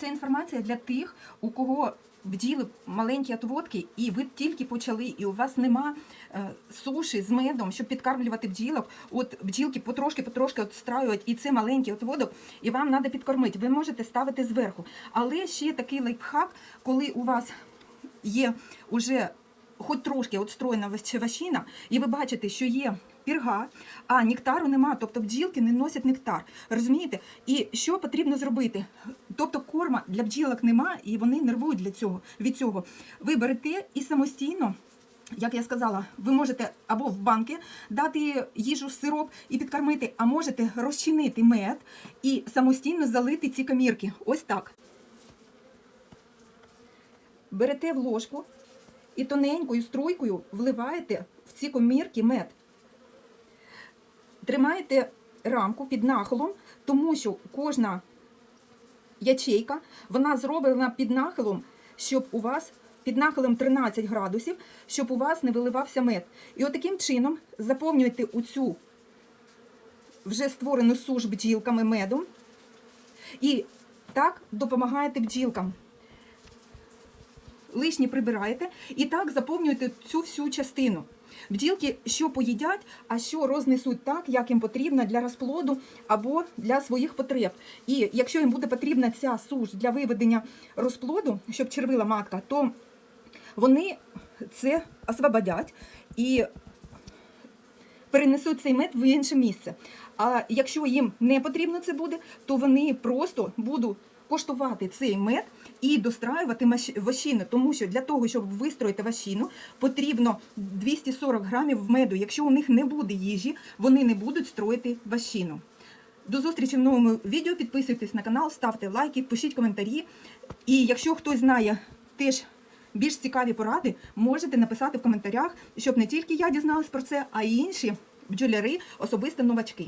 Це інформація для тих, у кого бджіли маленькі отводки, і ви тільки почали, і у вас нема е, суші з медом, щоб підкармлювати бджілок. От бджілки потрошки-потрошки отстраюють, і це маленький отводок, і вам треба підкормити. Ви можете ставити зверху. Але ще такий лайфхак, коли у вас є уже хоч трошки отстроєна ващ- ващина, і ви бачите, що є пірга, а нектару нема, тобто бджілки не носять нектар. Розумієте? І що потрібно зробити? Тобто корма для бджілок нема, і вони нервують для цього, від цього. Ви берете і самостійно. Як я сказала, ви можете або в банки дати їжу сироп і підкормити, а можете розчинити мед і самостійно залити ці камірки. Ось так. Берете в ложку і тоненькою струйкою вливаєте в ці комірки мед. Тримаєте рамку під нахилом, тому що кожна ячейка вона зроблена під нахилом, щоб у вас під нахилом 13 градусів, щоб у вас не виливався мед. І от чином заповнюєте у цю вже створену суш бджілками медом і так допомагаєте бджілкам лишні прибираєте і так заповнюєте цю всю частину. Бджілки що поїдять, а що рознесуть так, як їм потрібно для розплоду або для своїх потреб. І якщо їм буде потрібна ця суш для виведення розплоду, щоб червила матка, то вони це освободять і перенесуть цей мед в інше місце. А якщо їм не потрібно це буде, то вони просто будуть коштувати цей мед і достраювати маш- тому що для того, щоб вистроїти ващину, потрібно 240 грамів меду. Якщо у них не буде їжі, вони не будуть строїти ващину. До зустрічі в новому відео. Підписуйтесь на канал, ставте лайки, пишіть коментарі. І якщо хтось знає теж більш цікаві поради, можете написати в коментарях, щоб не тільки я дізналась про це, а й інші бджоляри, особисто новачки.